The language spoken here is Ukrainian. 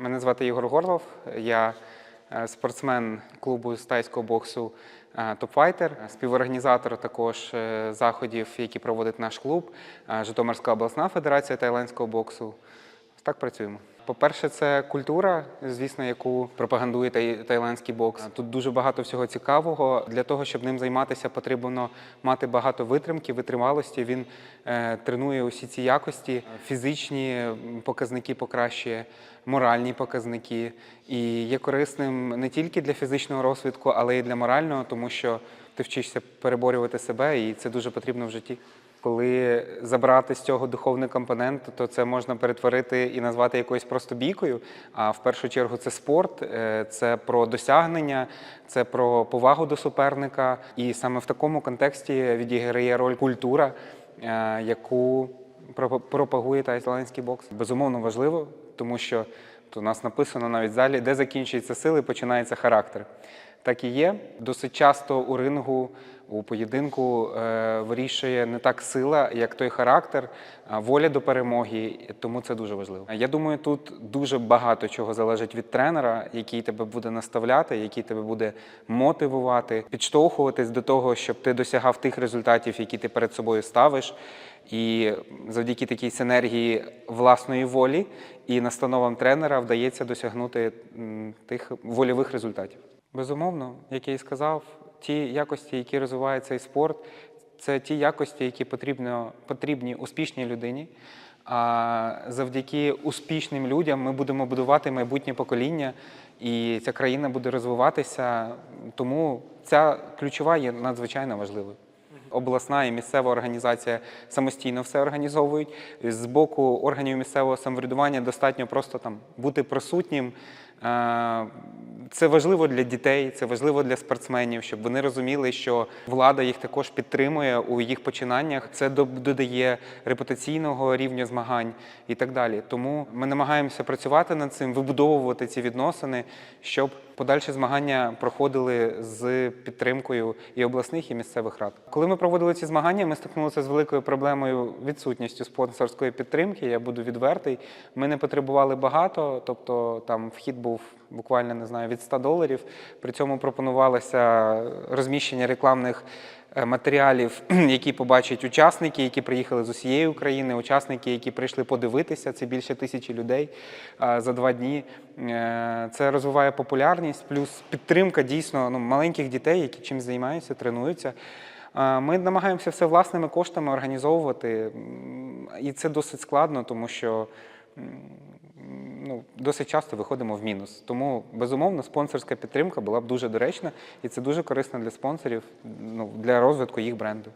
Мене звати Ігор Горлов. Я е, спортсмен клубу з тайського боксу е, Топфайтер, співорганізатор також е, заходів, які проводить наш клуб, Житомирська обласна федерація тайландського боксу. Так працюємо. По-перше, це культура, звісно, яку пропагандує тай- тайландський бокс. Тут дуже багато всього цікавого. Для того, щоб ним займатися, потрібно мати багато витримки, витривалості. Він е, тренує усі ці якості, фізичні показники покращує, моральні показники. І є корисним не тільки для фізичного розвитку, але й для морального, тому що ти вчишся переборювати себе, і це дуже потрібно в житті. Коли забрати з цього духовний компонент, то це можна перетворити і назвати якоюсь просто бійкою. А в першу чергу це спорт, е, це про досягнення, це про повагу до суперника. І саме в такому контексті відіграє роль культура, е, яку пропа- пропагує тайландський бокс. Безумовно важливо, тому що у нас написано навіть в залі, де закінчуються сили, починається характер. Так і є. Досить часто у рингу, у поєдинку е, вирішує не так сила, як той характер, а воля до перемоги. Тому це дуже важливо. Я думаю, тут дуже багато чого залежить від тренера, який тебе буде наставляти, який тебе буде мотивувати, підштовхуватись до того, щоб ти досягав тих результатів, які ти перед собою ставиш. І завдяки такій синергії власної волі і настановам тренера вдається досягнути тих вольових результатів. Безумовно, як я і сказав, ті якості, які розвиває цей спорт, це ті якості, які потрібно, потрібні успішній людині. А завдяки успішним людям ми будемо будувати майбутнє покоління, і ця країна буде розвиватися. Тому ця ключова є надзвичайно важливою. Обласна і місцева організація самостійно все організовують. З боку органів місцевого самоврядування достатньо просто там бути присутнім. Це важливо для дітей, це важливо для спортсменів, щоб вони розуміли, що влада їх також підтримує у їх починаннях. Це додає репутаційного рівня змагань і так далі. Тому ми намагаємося працювати над цим, вибудовувати ці відносини, щоб подальші змагання проходили з підтримкою і обласних, і місцевих рад. Коли ми проводили ці змагання, ми стикнулися з великою проблемою відсутністю спонсорської підтримки. Я буду відвертий. Ми не потребували багато, тобто там вхід був буквально не знаю від 100 доларів. При цьому пропонувалося розміщення рекламних е, матеріалів, які побачать учасники, які приїхали з усієї України, учасники, які прийшли подивитися. Це більше тисячі людей за два дні. Е, Це розвиває популярність, плюс підтримка дійсно ну, маленьких дітей, які чим займаються, тренуються. Ми намагаємося все власними коштами організовувати, і це досить складно, тому що ну, досить часто виходимо в мінус. Тому, безумовно, спонсорська підтримка була б дуже доречна, і це дуже корисно для спонсорів ну, для розвитку їх бренду.